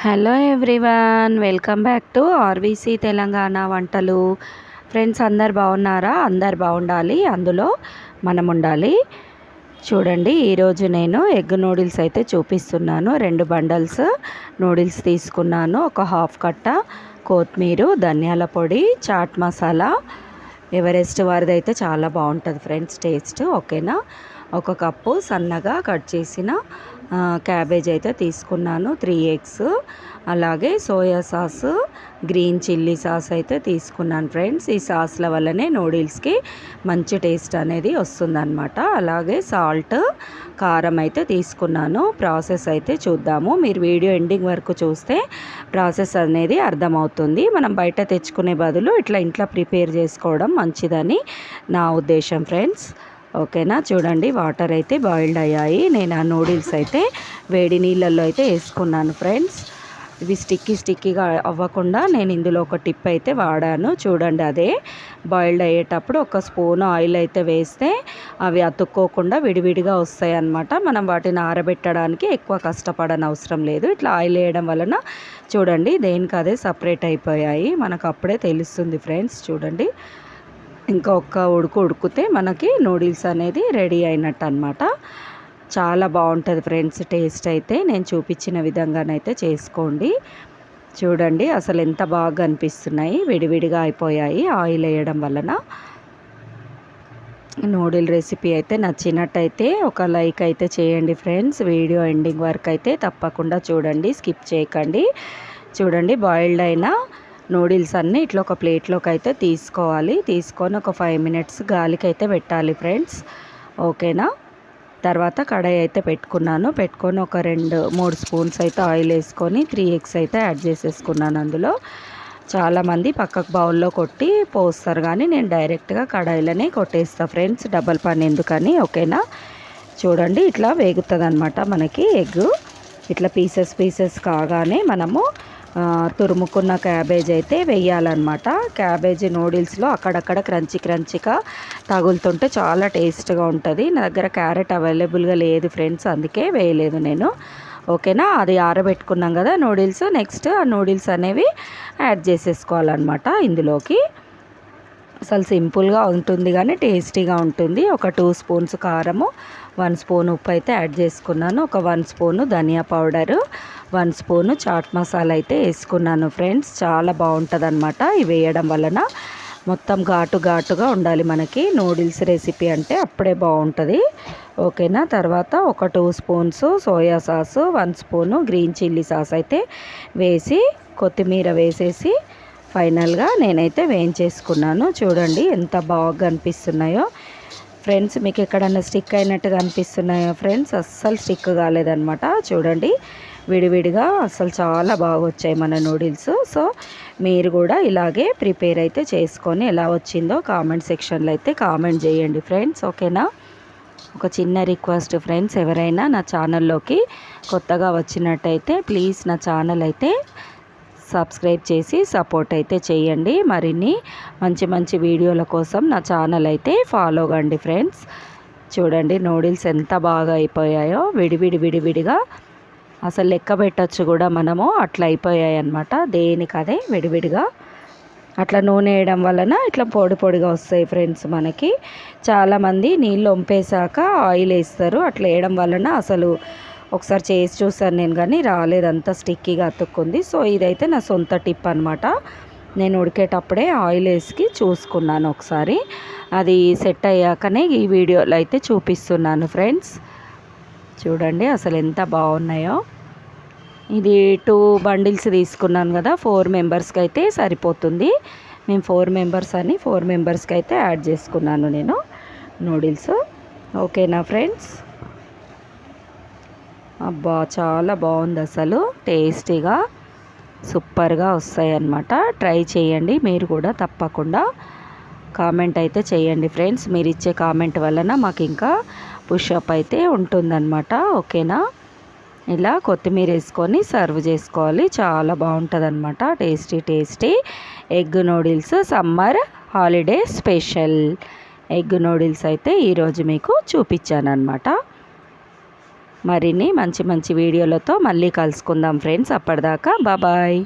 Hello everyone welcome back to RVC Telangana వంటలు. Friends అందరు బాగున్నారా? అందరు బాగుండాలి. అందులో మనం ఉండాలి. చూడండి ఈరోజు నేను ఎగ్ నూడిల్స్ అయితే చూపిస్తున్నాను. రెండు బండల్స్ నూడిల్స్ తీసుకున్నాను. ఒక హాఫ్ కట్ట కొత్తిమీర ధనియాల పొడి చాట్ మసాలా. ఎవరెస్ట్ వారిది అయితే చాలా బాగుంటుంది ఫ్రెండ్స్ టేస్ట్. ఓకేనా? ఒక కప్పు సన్నగా కట్ చేసిన క్యాబేజ్ అయితే తీసుకున్నాను. త్రీ ఎగ్స్ అలాగే soya sauce green chilli sauce అయితే తీసుకున్నాను ఫ్రెండ్స్. ఈ సాస్ల వల్లనే నూడిల్స్కి మంచి టేస్ట్ అనేది వస్తుందన్నమాట. అలాగే సాల్ట్ కారం అయితే తీసుకున్నాను. ప్రాసెస్ అయితే చూద్దాము. మీరు వీడియో ఎండింగ్ వరకు చూస్తే ప్రాసెస్ అనేది అర్థమవుతుంది. మనం బయట తెచ్చుకునే బదులు ఇట్లా ఇంట్లో ప్రిపేర్ చేసుకోవడం మంచిదని నా ఉద్దేశం ఫ్రెండ్స్. ఓకేనా? చూడండి వాటర్ అయితే బాయిల్డ్ అయ్యాయి. నేను ఆ నూడిల్స్ అయితే వేడి నీళ్ళల్లో అయితే వేసుకున్నాను ఫ్రెండ్స్. ఇవి స్టిక్కీ స్టిక్కీగా అవ్వకుండా నేను ఇందులో ఒక టిప్ అయితే వాడాను. చూడండి అదే బాయిల్డ్ అయ్యేటప్పుడు ఒక స్పూన్ ఆయిల్ అయితే వేస్తే అవి అతుక్కోకుండా విడివిడిగా వస్తాయి అన్నమాట మనం వాటిని ఆరబెట్టడానికి ఎక్కువ కష్టపడని అవసరం లేదు. ఇట్లా ఆయిల్ వేయడం వలన చూడండి దేనికి అదే సపరేట్ అయిపోయాయి. మనకు అప్పుడే తెలుస్తుంది ఫ్రెండ్స్ చూడండి. ఇంకా ఒక్క ఉడుకు ఉడికితే మనకి నూడిల్స్ అనేది రెడీ అయినట్టు అనమాట చాలా బాగుంటుంది ఫ్రెండ్స్ టేస్ట్ అయితే నేను చూపించిన విధంగానైతే చేసుకోండి. చూడండి అసలు ఎంత బాగా అనిపిస్తున్నాయి విడివిడిగా అయిపోయాయి ఆయిల్ వేయడం వలన. నూడిల్ రెసిపీ అయితే నచ్చినట్టయితే ఒక లైక్ అయితే చేయండి ఫ్రెండ్స్. వీడియో ఎండింగ్ వరకు అయితే తప్పకుండా చూడండి స్కిప్ చేయకండి. చూడండి బాయిల్డ్ అయిన నూడిల్స్ అన్నీ ఇట్లా ఒక ప్లేట్లోకి అయితే తీసుకోవాలి. తీసుకొని ఒక ఫైవ్ మినిట్స్ గాలికి అయితే పెట్టాలి ఫ్రెండ్స్. ఓకేనా? తర్వాత కడాయి అయితే పెట్టుకున్నాను. పెట్టుకొని ఒక రెండు మూడు స్పూన్స్ అయితే ఆయిల్ వేసుకొని త్రీ ఎగ్స్ అయితే యాడ్ చేసేసుకున్నాను అందులో. చాలామంది పక్కకు బౌల్లో కొట్టి పోస్తారు కానీ నేను డైరెక్ట్గా కడాయిలోనే కొట్టేస్తాను ఫ్రెండ్స్. డబల్ పని ఎందుకని? ఓకేనా? చూడండి ఇట్లా వేగుతుంది అనమాట మనకి ఎగ్. ఇట్లా పీసెస్ పీసెస్ కాగానే మనము తురుముకున్న క్యాబేజ్ అయితే వేయాలన్నమాట. క్యాబేజీ నూడిల్స్లో అక్కడక్కడ క్రంచి క్రంచిగా తగులుతుంటే చాలా టేస్ట్గా ఉంటుంది. నా దగ్గర క్యారెట్ అవైలబుల్గా లేదు ఫ్రెండ్స్ అందుకే వేయలేదు నేను. ఓకేనా? అది ఆరబెట్టుకున్నాం కదా నూడిల్స్. నెక్స్ట్ ఆ నూడిల్స్ అనేవి యాడ్ చేసేసుకోవాలన్నమాట ఇందులోకి. అసలు సింపుల్గా ఉంటుంది కానీ టేస్టీగా ఉంటుంది. ఒక టూ స్పూన్స్ కారము వన్ స్పూన్ ఉప్పు అయితే యాడ్ చేసుకున్నాను. ఒక వన్ స్పూను ధనియా powder one spoon chaat masala అయితే వేసుకున్నాను ఫ్రెండ్స్. చాలా బాగుంటుంది అనమాట ఇవి వేయడం వలన. మొత్తం ఘాటు ఘాటుగా ఉండాలి మనకి. నూడిల్స్ రెసిపీ అంటే అప్పుడే బాగుంటుంది. ఓకేనా? తర్వాత ఒక two spoons soya sauce one spoon green chilli sauce అయితే వేసి కొత్తిమీర వేసేసి ఫైనల్గా నేనైతే వేయించేసుకున్నాను. చూడండి ఎంత బాగా అనిపిస్తున్నాయో. ఫ్రెండ్స్ మీకు ఎక్కడన్నా స్టిక్ అయినట్టుగా అనిపిస్తున్నాయో? ఫ్రెండ్స్ అస్సలు స్టిక్ కాలేదనమాట చూడండి. విడివిడిగా అసలు చాలా బాగా వచ్చాయి మన నూడిల్స్. సో మీరు కూడా ఇలాగే ప్రిపేర్ అయితే చేసుకొని ఎలా వచ్చిందో కామెంట్ సెక్షన్లో అయితే కామెంట్ చేయండి ఫ్రెండ్స్ ఓకేనా? ఒక చిన్న రిక్వెస్ట్ ఫ్రెండ్స్ ఎవరైనా నా ఛానల్లోకి కొత్తగా వచ్చినట్టయితే ప్లీజ్ నా ఛానల్ అయితే సబ్స్క్రైబ్ చేసి సపోర్ట్ అయితే చేయండి. మరిన్ని మంచి మంచి వీడియోల కోసం నా ఛానల్ అయితే ఫాలో కండి ఫ్రెండ్స్. చూడండి నూడిల్స్ ఎంత బాగా అయిపోయాయో. విడివిడి విడివిడిగా అసలు లెక్క పెట్టచ్చు కూడా మనము. అట్లా అయిపోయాయి అనమాట దేనికదే విడివిడిగా. అట్లా నూనె వేయడం వలన ఇట్లా పొడి పొడిగా వస్తాయి ఫ్రెండ్స్ మనకి. చాలామంది నీళ్ళు వంపేశాక ఆయిల్ వేస్తారు. అట్లా వేయడం వలన అసలు ఒకసారి చేసి చూసాను నేను కానీ రాలేదంతా స్టిక్కీగా అతుక్కుంది. సో ఇదైతే నా సొంత టిప్ అనమాట నేను ఉడికేటప్పుడే ఆయిల్ వేసి చూసుకున్నాను ఒకసారి. అది సెట్ అయ్యాకనే ఈ వీడియోలో అయితే చూపిస్తున్నాను ఫ్రెండ్స్. చూడండి అసలు ఎంత బాగున్నాయో. ఇది టూ బండిల్స్ తీసుకున్నాను కదా ఫోర్ మెంబర్స్కి అయితే సరిపోతుంది. మేము ఫోర్ మెంబర్స్ అని ఫోర్ మెంబర్స్కి అయితే యాడ్ చేసుకున్నాను నేను నూడిల్స్. ఓకేనా ఫ్రెండ్స్? అబ్బా చాలా బాగుంది అసలు. టేస్టీగా సూపర్గా వస్తాయి అన్నమాట ట్రై చేయండి మీరు కూడా తప్పకుండా. కామెంట్ అయితే చేయండి ఫ్రెండ్స్. మీరు ఇచ్చే కామెంట్ వలన మాకు ఇంకా పుషప్ అయితే ఉంటుందన్నమాట. ఓకేనా? ఇలా కొత్తిమీర వేసుకొని సర్వ్ చేసుకోవాలి. చాలా బాగుంటుంది అనమాట tasty tasty egg noodles summer holiday special egg noodles అయితే ఈరోజు మీకు చూపించాను అనమాట మరిన్ని మంచి మంచి వీడియోలతో మళ్ళీ కలుసుకుందాం ఫ్రెండ్స్. అప్పటిదాకా బాబాయ్.